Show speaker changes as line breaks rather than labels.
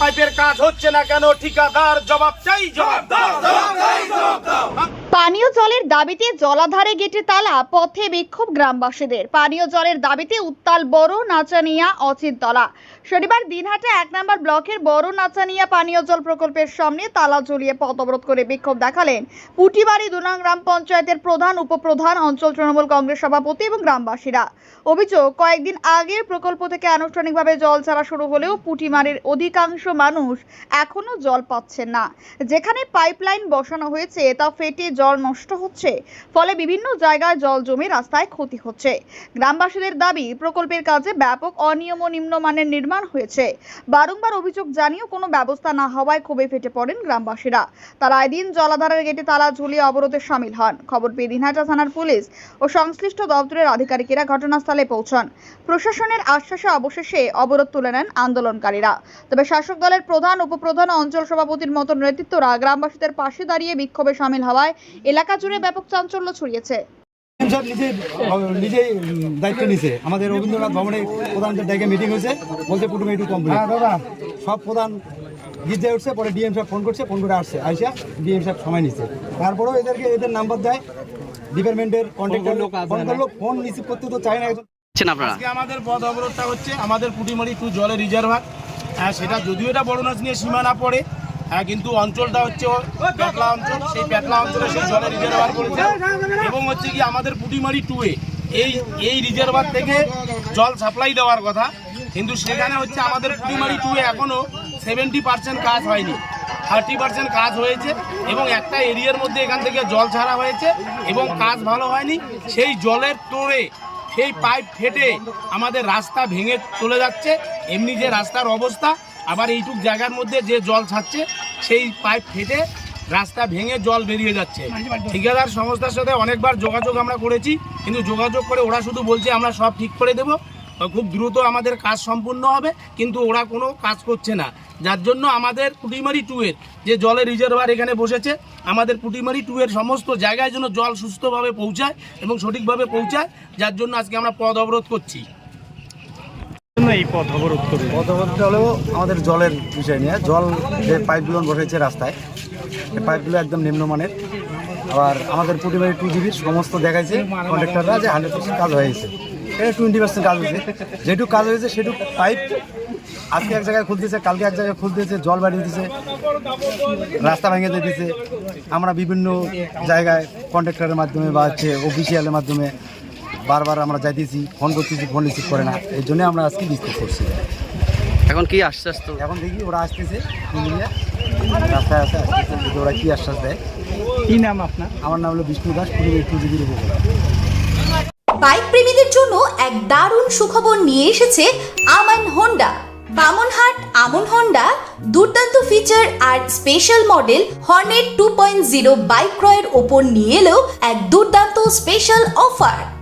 পাইপের কাজ হচ্ছে না কেন? ঠিকাদার জবাব চাই জবাব
দাবিতে জলাধারে গেটে তালা, পথে বিক্ষোভ গ্রামবাসীদের। পানীয় জলের দাবিতে উত্তাল বড় নাচানিয়া অচিনতলা শনিবার দিনহাটা এক নম্বর ব্লকের বড় নাচানিয়া পানীয় জল প্রকল্পের সামনে তালা ঝুলিয়ে পথ অবরোধ করে বিক্ষোভ দেখালেন পুটিবাড়ি দুনাং গ্রাম পঞ্চায়েতের প্রধান, উপপ্রধান অঞ্চল তৃণমূল কংগ্রেস সভাপতি এবং গ্রামবাসীরা। অভিযোগ, কয়েকদিন আগে প্রকল্প থেকে আনুষ্ঠানিকভাবে জল ছাড়া শুরু হলেও পুটিমারির অধিকাংশ মানুষ এখনও জল পাচ্ছেন না। যেখানে পাইপলাইন বসানো হয়েছে, তা ফেটে জল নষ্ট হচ্ছে। ফলে বিভিন্ন জায়গায় জল জমে রাস্তায় ক্ষতি হচ্ছে। গ্রামবাসীদের দাবি, প্রকল্পের কাজে ব্যাপক অনিয়ম ও নিম্নমানের নির্মাণ হয়েছে। বারংবার অভিযোগ জানিয়েও কোনো ব্যবস্থা না হওয়ায় ক্ষোভে ফেটে পড়েন গ্রামবাসীরা। তারা এদিন জলাধারের গেটে তালা ঝুলিয়ে অবরোধে সামিল হন। খবর পেয়ে দিনহাটা থানার পুলিশ ও সংশ্লিষ্ট দপ্তরের আধিকারিকেরা ঘটনাস্থলে পৌঁছান। প্রশাসনের আশ্বাসে অবশেষে অবরোধ তুলে নেন আন্দোলনকারীরা। তবে শাসক দলের প্রধান, উপপ্রধান অঞ্চল সভাপতির মতো নেতৃত্বরা গ্রামবাসীদের পাশে দাঁড়িয়ে বিক্ষোভে সামিল হওয়ায় এলাকা জুড়ে ব্যাপক চাঞ্চল্য ছড়িয়েছে।
স্যার নিজে নিজেই দায়িত্ব নিছে। আমাদের রবীন্দ্রনাথ ভবনে প্রধানদের ডেকে মিটিং হয়েছে বলছে কুটুম একটু কমপ্লিট সব প্রধান গিট দিয়ে উঠছে পরে ডিএম সাহেব ফোন করছে ফোন করে আসছে আইসা ডিএম সাহেব সময় নিচ্ছে তারপরেও এদেরকে এদের নাম্বার দেয় ডিপার্টমেন্টের কন্ট্যাক্টর লোক ফোন রিসিভ করতে তো চায় না একজন।
আপনারা?
আমাদের পথ অবরোধটা হচ্ছে আমাদের পুটিমারি টু জলের রিজার্ভার হ্যাঁ। সেটা যদিও এটা বড় নাচ নিয়ে সীমানা পড়ে হ্যাঁ কিন্তু অঞ্চলটা হচ্ছে ও পেটলা অঞ্চল। সেই পেটলা অঞ্চলে সেই জলের রিজার্ভার করেছে। এবং হচ্ছে কি আমাদের পুটিমারি টুয়ে এই এই রিজার্ভার থেকে জল সাপ্লাই দেওয়ার কথা। কিন্তু সেখানে হচ্ছে আমাদের পুটিমারি টুয়ে এখনও সেভেন্টি পার্সেন্ট কাজ হয়নি। থার্টি পার্সেন্ট কাজ হয়েছে এবং একটা এরিয়ার মধ্যে এখান থেকে জল ছাড়া হয়েছে এবং কাজ ভালো হয়নি। সেই জলের তোড়ে, সেই পাইপ ফেটে আমাদের রাস্তা ভেঙে চলে যাচ্ছে। এমনি যে রাস্তার অবস্থা আবার এইটুক জায়গার মধ্যে যে জল ছাড়ছে সেই পাইপ ফেটে রাস্তা ভেঙে জল বেরিয়ে যাচ্ছে। ঠিকাদার সংস্থার সাথে অনেকবার যোগাযোগ আমরা করেছি কিন্তু যোগাযোগ করে ওরা শুধু বলছে আমরা সব ঠিক করে দেবো। খুব দ্রুত আমাদের কাজ সম্পূর্ণ হবে কিন্তু ওরা কোনো কাজ করছে না। যার জন্য আমাদের পুটিমারি টুয়ের যে জলের রিজার্ভার এখানে বসেছে আমাদের পুটিমারি টুয়ের সমস্ত জায়গায় যেন জল সুস্থভাবে পৌঁছায় এবং সঠিকভাবে পৌঁছায় যার জন্য আজকে আমরা পদ অবরোধ করছি।
পথবদ্ধ হলেও আমাদের জলের বিষয় নিয়ে, জল যে পাইপগুলো বসেছে রাস্তায়, এই পাইপগুলো একদম নিম্নমানের। আবার আমাদের পরিবারের টু জিবির সমস্ত দেখাইছে কন্ট্রাক্টররা যে হান্ড্রেড পার্সেন্ট কাজ হয়ে গেছে। এটা টোয়েন্টি পার্সেন্ট কাজ হয়েছে। যেটুকু কাজ হয়েছে, সেটুকু পাইপ আজকে এক জায়গায় খুলতেছে, কালকে এক জায়গায় খুলতেছে, জল বাড়িয়ে দিতেছে রাস্তা ভেঙে দিতেছে আমরা বিভিন্ন জায়গায় কন্ট্রাক্টরের মাধ্যমে বা হচ্ছে অফিসিয়ালের মাধ্যমে বারবার আমরা যাইতেছি ফোন করতেছি ফোন রিসিভ করে না। এই জন্য আমরা আজকে বিস্তার করছি।
এখন কি আশ্বাস তো
এখন দেখি ওরা আসতেছে ইঞ্জিনিয়ার রাস্তায় আসে আসতেছে ওরা কি আশ্বাস দেয়।
কি নাম আপনার?
আমার নাম হলো বিষ্ণু দাস পরিবার টু জিবির
বাইক প্রেমীদের জন্য এক দারুণ সুখবর নিয়ে এসেছে আমান হোন্ডা বামনহাট আমন হন্ডা দুর্দান্ত ফিচার আর special model Hornet two point zero bike ক্রয়ের ওপর নিয়ে এলেও এক দুর্দান্ত স্পেশাল অফার